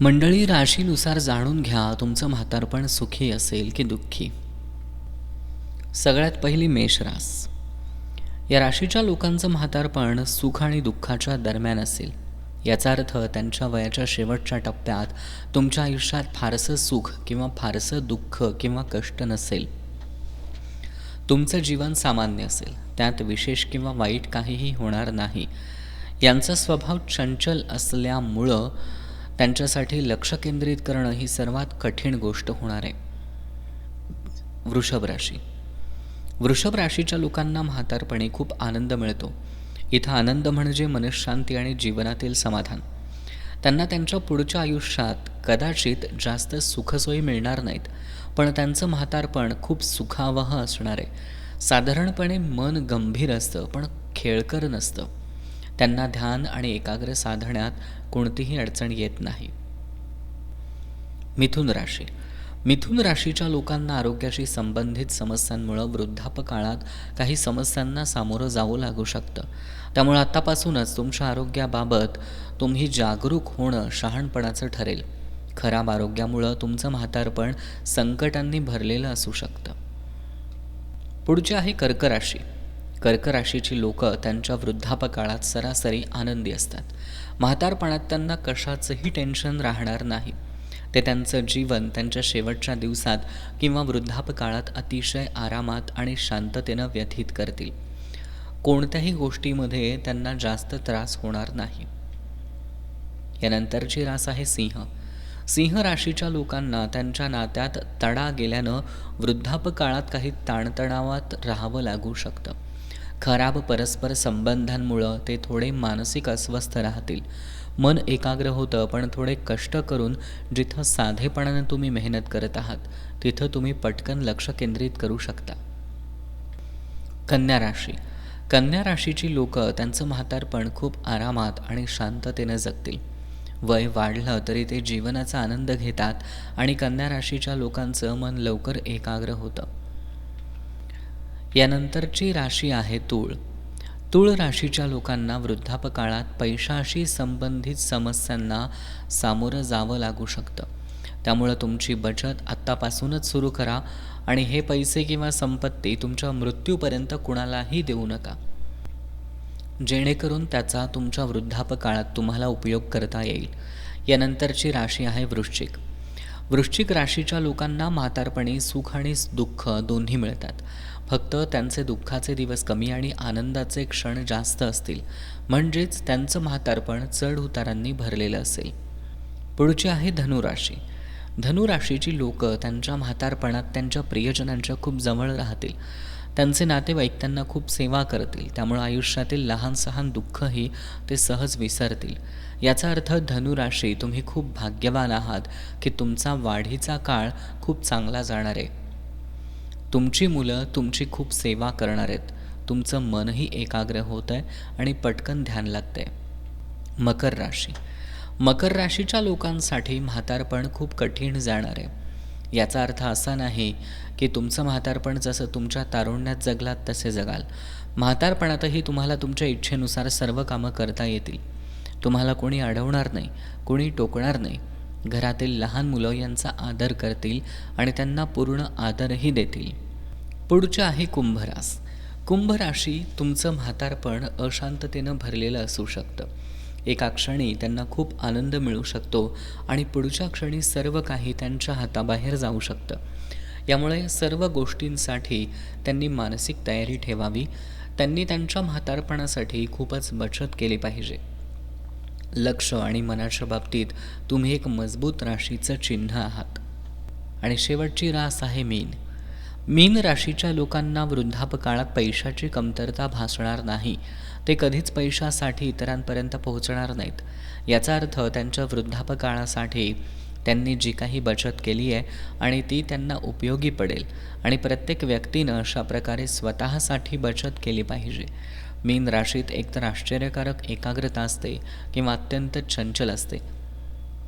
मंडळी राशीनुसार जाणून घ्या तुमचं म्हातारपण सुखी असेल की दुःखी? सगळ्यात पहिली मेषरास या राशीच्या लोकांचं म्हातारपण सुख आणि दुःखाच्या दरम्यान असेल. याचा अर्थ त्यांच्या वयाच्या शेवटच्या टप्प्यात तुमच्या आयुष्यात फारसं सुख किंवा फारसं दुःख किंवा कष्ट नसेल. तुमचं जीवन सामान्य असेल. त्यात विशेष किंवा वाईट काहीही होणार नाही. यांचा स्वभाव चंचल असल्यामुळं त्यांच्यासाठी लक्ष केंद्रित करणं ही सर्वात कठीण गोष्ट होणार आहे. वृषभ राशी. वृषभ राशीच्या लोकांना म्हातारपणी खूप आनंद मिळतो. इथं आनंद म्हणजे मनशांती आणि जीवनातील समाधान. त्यांना त्यांच्या पुढच्या आयुष्यात कदाचित जास्त सुखसोयी मिळणार नाहीत पण त्यांचं म्हातारपण खूप सुखावह असणार आहे. साधारणपणे मन गंभीर असतं पण खेळकर नसतं. त्यांना ध्यान आणि एकाग्र साधण्यात कोणतीही अडचण येत नाही. मिथुन राशी. मिथुन राशीच्या लोकांना आरोग्याशी संबंधित समस्यांमुळं वृद्धापकाळात काही समस्यांना सामोरं जावं लागू शकतं. त्यामुळं आत्तापासूनच तुमच्या आरोग्याबाबत तुम्ही जागरूक होणं शहाणपणाचं ठरेल. खराब आरोग्यामुळं तुमचं म्हातारपण संकटांनी भरलेलं असू शकतं. पुढची आहे कर्क राशी. कर्क राशीची लोक त्यांच्या वृद्धापकाळात सरासरी आनंदी असतात. म्हातारपणात त्यांना कशाचंही टेन्शन राहणार नाही. ते त्यांचं जीवन त्यांच्या शेवटच्या दिवसात किंवा वृद्धापकाळात अतिशय आरामात आणि शांततेनं व्यथित करतील. कोणत्याही गोष्टीमध्ये त्यांना जास्त त्रास होणार नाही. यानंतरची रास आहे सिंह. सिंह राशीच्या लोकांना त्यांच्या नात्यात तडा गेल्यानं वृद्धापकाळात काही ताणतणावात राहावं लागू शकतं. खराब परस्पर संबंधांमुळं ते थोडे मानसिक अस्वस्थ राहतील. मन एकाग्र होतं पण थोडे कष्ट करून जिथं साधेपणानं तुम्ही मेहनत करत आहात तिथं तुम्ही पटकन लक्ष केंद्रित करू शकता. कन्या राशी. कन्या राशीची लोक त्यांचं म्हातारपण खूप आरामात आणि शांततेनं जगतील. वय वाढलं तरी ते जीवनाचा आनंद घेतात आणि कन्या राशीच्या लोकांचं मन लवकर एकाग्र होतं. यानंतरची राशी आहे तूळ. तूळ राशीच्या लोकांना वृद्धापकाळात पैशाशी संबंधित समस्यांना सामोरं जावं लागू शकतं. त्यामुळं तुमची बचत आत्तापासूनच सुरू करा आणि हे पैसे किंवा संपत्ती तुमच्या मृत्यूपर्यंत कुणालाही देऊ नका. जेणेकरून त्याचा तुमच्या वृद्धापकाळात तुम्हाला उपयोग करता येईल. यानंतरची राशी आहे वृश्चिक. वृश्चिक राशीच्या लोकांना म्हातारपणी सुख आणि दुःख दोन्ही मिळतात. फक्त त्यांचे दुःखाचे दिवस कमी आणि आनंदाचे क्षण जास्त असतील. म्हणजेच त्यांचं म्हातारपण चढ उतारांनी भरलेलं असेल. पुढची आहे धनुराशी. धनुराशीची लोक त्यांच्या म्हातारपणात त्यांच्या प्रियजनांच्या खूप जवळ राहतील. त्यांचे नातेवाईक त्यांना खूप सेवा करतील. त्यामुळे आयुष्यातील लहान सहान दुःखही ते सहज विसरतील. याचा अर्थ धनुराशी तुम्ही खूप भाग्यवान आहात की तुमचा वाढीचा काळ खूप चांगला जाणार आहे. तुमची मुलं तुमची खूप सेवा करणार आहेत. तुमचं मनही एकाग्र होत आहे आणि पटकन ध्यान लागतंय. मकर राशी. मकर राशीच्या लोकांसाठी म्हातारपण खूप कठीण जाणार आहे. याचा अर्थ असा नाही की तुमचं म्हातारपण जसं तुमच्या तारुण्यात जगलात तसे जगाल. म्हातारपणातही तुम्हाला तुमच्या इच्छेनुसार सर्व कामं करता येतील. तुम्हाला कोणी अडवणार नाही कोणी टोकणार नाही. घरातील लहान मुलं यांचा आदर करतील आणि त्यांना पूर्ण आदरही देतील. पुढचं आहे कुंभरास. कुंभ राशी तुमचं म्हातारपण अशांततेनं भरलेलं असू शकतं. एका क्षणी त्यांना खूप आनंद मिळू शकतो आणि पुढच्या क्षणी सर्व काही त्यांच्या हाताबाहेर जाऊ शकतं. यामुळे सर्व गोष्टींसाठी त्यांनी मानसिक तयारी ठेवावी. त्यांनी त्यांच्या म्हातारपणासाठी खूपच बचत केली पाहिजे. लक्ष आणि मनाच्या बाबतीत तुम्ही एक मजबूत राशीचं चिन्ह आहात. आणि शेवटची रास आहे मीन. मीन राशीच्या लोकांना वृद्धापकाळात पैशाची कमतरता भासणार नाही. ते कधीच पैशासाठी इतरांपर्यंत पोहोचणार नाहीत. याचा अर्थ त्यांच्या वृद्धापकाळासाठी त्यांनी जी काही बचत केली आहे आणि ती त्यांना उपयोगी पडेल. आणि प्रत्येक व्यक्तीनं अशा प्रकारे स्वतःसाठी बचत केली पाहिजे. मीन राशीत एकतर आश्चर्यकारक एकाग्रता असते किंवा अत्यंत चंचल असते.